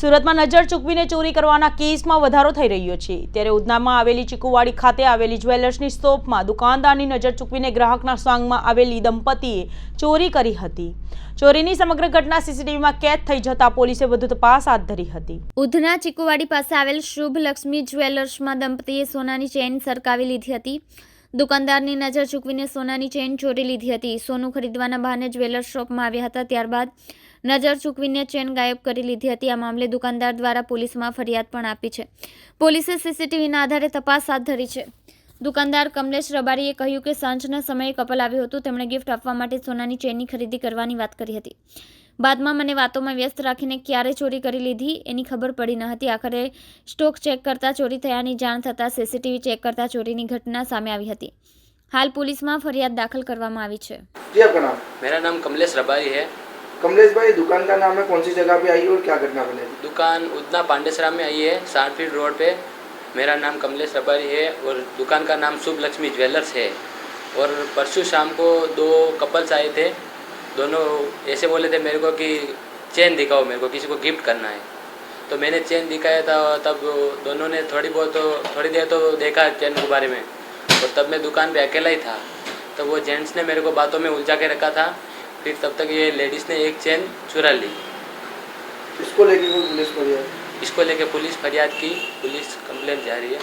સુરતમાં નજર ચૂકવીને ચોરી કરવાના કેસમાં વધારો થઈ રહ્યો છે. ત્યારે ઉધનામાં આવેલી ચીકુવાડી ખાતે આવેલી જ્વેલર્સની શોપમાં દુકાનદારની નજર ચૂકવીને ગ્રાહકના સાંગમાં આવેલી દંપતીએ ચોરી કરી હતી. ચોરીની સમગ્ર ઘટના સીસીટીવીમાં કેદ થઈ જતા પોલીસે વધુ તપાસ હાથ ધરી હતી. ઉધના ચીકુવાડી પાસે આવેલ શુભ લક્ષ્મી જ્વેલર્સમાં દંપતીએ સોનાની ચેન સરકાવી લીધી હતી. દુકાનદારની નજર ચૂકવીને સોનાની ચેન ચોરી લીધી હતી. સોનું ખરીદવાના બહાને જ્વેલર્સ શોપમાં આવ્યા હતા. ત્યારબાદ નજર ચૂકવીને ચેન ગાયબ કરી લીધી હતી. આ મામલે દુકાનદાર દ્વારા પોલીસમાં ફરિયાદ પણ આપી છે. પોલીસે સીસીટીવીના આધારે તપાસ હાથ ધરી છે. દુકાનદાર કમલેશ રબારીએ કહ્યું કે સાંજના સમયે કપલ આવ્યું હતું. તેમણે ગિફ્ટ આપવા માટે સોનાની ચેનની ખરીદી કરવાની વાત કરી હતી. બાદમાં મને વાતોમાં વ્યસ્ત રાખીને ક્યારે ચોરી કરી લીધી એની ખબર પડી ન હતી આખરે સ્ટોક ચેક કરતા ચોરી થયાની જાણ થતાં સીસીટીવી ચેક કરતા ચોરીની ઘટના સામે આવી હતી હાલ પોલીસમાં ફરિયાદ દાખલ કરવામાં આવી છે जी आपका नाम मेरा नाम कमलेश रबारी है कमलेश भाई दुकान का नाम है कौन सी जगह पे आई और क्या घटना बनी दुकान उतना पांडेसरा में आई है साठ फीट रोड पे मेरा नाम कमलेश रबारी है और दुकान का नाम शुभ लक्ष्मी ज्वेलर्स है और परसों शाम को दो कपल्स आए थे दोनों ऐसे बोले थे मेरे को कि चेन दिखाओ मेरे को किसी को गिफ्ट करना है। तो मैंने चेन दिखाया था तब दोनों ने थोड़ी बहुत तो थोड़ी देर तो देखा चेन के बारे में। और तब मैं दुकान पे अकेला ही था। तो वो जेंट्स ने मेरे को बातों में उलझा के रखा था। फिर तब तक ये लेडीज़ ने एक चेन चुरा ली। इसको लेके पुलिस दिया? इसको लेके पुलिस फरियाद की पुलिस कंप्लेंट जारी है।